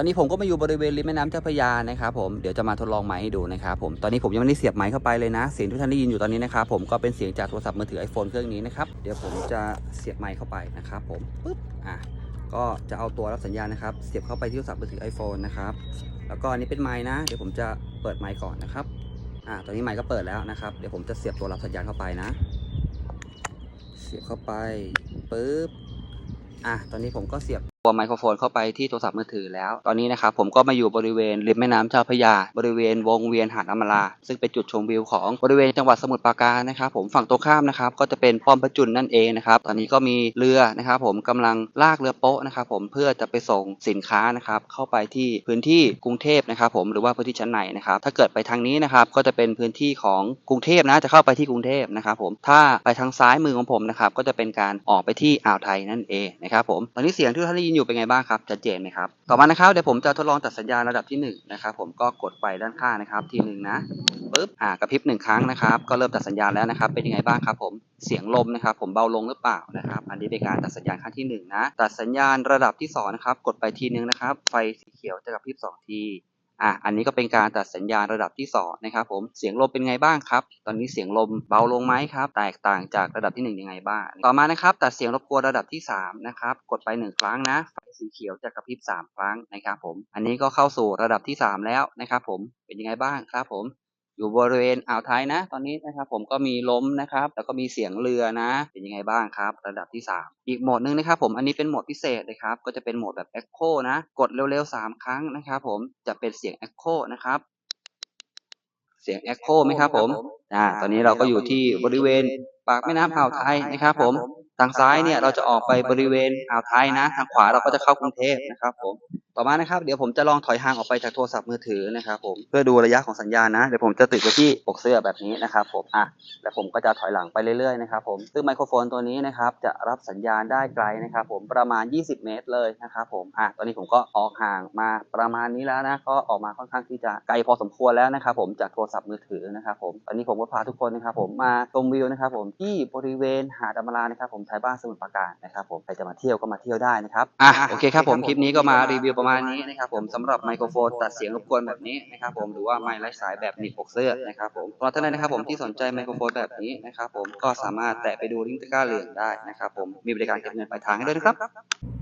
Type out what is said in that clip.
ตอนนี้ผมก็มาอยู่บริเวณริมแม่น้ำเจ้าพระยานะครับผมเดี๋ยวจะมาทดลองไมค์ให้ดูนะครับผมตอนนี้ผมยังไม่ได้เสียบไมค์เข้าไปเลยนะเสียงที่ท่านได้ยินอยู่ตอนนี้นะครับผมก็เป็นเสียงจากโทรศัพท์มือถือ iPhone เครื่องนี้นะครับเดี๋ยวผมจะเสียบไมค์เข้าไปนะครับผมปึ๊บอะก็จะเอาตัวรับสัญญาณนะครับ เสียบเข้าไปที่โทรศัพท์มือถือ iPhone นะครับแล้วก็อันนี้เป็นไมค์นะ เดี๋ยวผมจะเปิดไมค์ก่อนนะครับอะตอนนี้ไมค์ก็เปิดแล้วนะครับเดี๋ยวผมจะเสียบตัวรับสัญญาณเข้าไปนะ เสียบเข้าไปปึ๊บอะตอนนี้ผมก็เสียบตัวไมโครโฟนเข้าไปที่โทรศัพท์มือถือแล้ว ตอนนี้นะครับผมก็มาอยู่บริเวณริมแม่น้ำเจ้าพระยา บริเวณวงเวียนหาดอมรา ซึ่งเป็นจุดชมวิวของบริเวณจังหวัดสมุทรปราการนะครับผมฝั่งตรงข้ามนะครับก็จะเป็นป้อมพระจุลนั่นเองนะครับตอนนี้ก็มีเรือนะครับผมกำลังลากเรือโป๊ะนะครับผมเพื่อจะไปส่งสินค้านะครับเข้าไปที่พื้นที่กรุงเทพนะครับผมหรือว่าพื้นที่ชั้นในนะครับถ้าเกิดไปทางนี้นะครับก็จะเป็นพื้นที่ของกรุงเทพนะจะเข้าไปที่กรุงเทพนะครับผมถ้าไปทางซ้ายมือของผมนะครับก็จะเป็นการออกไปที่อ่าวไทยนั่นเองนะครับผมตอนนี้เสียงที่ท่านได้ยินอยู่เป็นไงบ้างครับชัดเจนไหมครับ ต่อมานะครับเดี๋ยวผมจะทดลองตัดสัญญาณระดับที่หนึ่งนะครับผมก็กดไปด้านข้างนะครับทีหนึ่งนะปึ๊บอ่ากระพริบหนึ่งครั้งนะครับก็เริ่มตัดสัญญาณแล้วนะครับเป็นยังไงบ้างครับผมเสียงลมนะครับผมเบาลงหรือเปล่านะครับ อันนี้เป็นการตัดสัญญาณขั้นที่หนึ่งนะตัดสัญญาณระดับที่สองนะครับกดไปทีนึงนะครับไฟสีเขียวจะกระพริบสองที อะอันนี้ก็เป็นการตัดสัญญาณระดับที่2นะครับผมเสียงลมเป็นไงบ้างครับ ตอนนี้เสียงลมเบาลงไหมครับ แตกต่างจากระดับที่ 1 ยังไงบ้าง ต่อมานะครับ ตัดเสียงรบกวนระดับที่3นะครับกดไป 1 ครั้งนะไฟสีเขียวจะกระพริบ3 ครั้งนะครับผม อันนี้ก็เข้าสู่ระดับที่ 3 แล้วนะครับผมเป็นยังไงบ้างครับผม อยู่บริเวณอ่าวไทยนะ ตอนนี้นะครับผมก็มีล้มนะครับ แล้วก็มีเสียงเรือนะ เป็นยังไงบ้างครับ ระดับที่ 3 อีกโหมดหนึ่งนะครับผมอันนี้เป็นโหมดพิเศษเลยครับ ก็จะเป็นโหมดแบบ Echo นะ กดเร็วๆ 3 ครั้งนะครับผมจะเป็นเสียง Echo นะครับเสียง Echo ไหมครับผมอ่าตอนนี้เราก็อยู่ที่บริเวณปากแม่น้ำอ่าวไทยนะครับผมทางซ้ายเนี่ยเราจะออกไปบริเวณอ่าวไทยนะ ทางขวาเราก็จะเข้ากรุงเทพนะครับผม ต่อมานะครับ เดี๋ยวผมจะลองถอยห่างออกไปจากโทรศัพท์มือถือนะครับผมเพื่อดูระยะของสัญญาณนะ เดี๋ยวผมจะติดไว้ที่ปกเสื้อแบบนี้นะครับผมอะแล้วผมก็จะถอยหลังไปเรื่อยๆนะครับผมซึ่งไมโครโฟนตัวนี้นะครับจะรับสัญญาณได้ไกลนะครับผมประมาณ 20 เมตรเลยนะครับผมอะตอนนี้ผมก็ออกห่างมาประมาณนี้แล้วนะก็ออกมาค่อนข้างที่จะไกลพอสมควรแล้วนะครับผมจากโทรศัพท์มือถือนะครับผมตอนนี้ผมก็พาทุกคนนะครับผมมาชมวิวนะครับผมที่บริเวณหาดอมรานะครับผมไทยบ้านสมุทรปราการนะครับผมใครจะมาเที่ยวก็มาเที่ยวได้นะครับอะโอเคครับผมคลิปนี้ก็มารีวิวประมาณนี้นะครับผมสำหรับไมโครโฟนตัดเสียงรบกวนแบบนี้นะครับผมหรือว่าไมค์ไร้สายแบบหนีบปกเสื้อนะครับผมสำหรับท่านใดนะครับผมที่สนใจไมโครโฟนแบบนี้นะครับผมก็สามารถแตะไปดูลิงก์ตะกร้าเหลืองได้นะครับผมมีบริการเก็บเงินปลายทางให้ด้วยนะครับ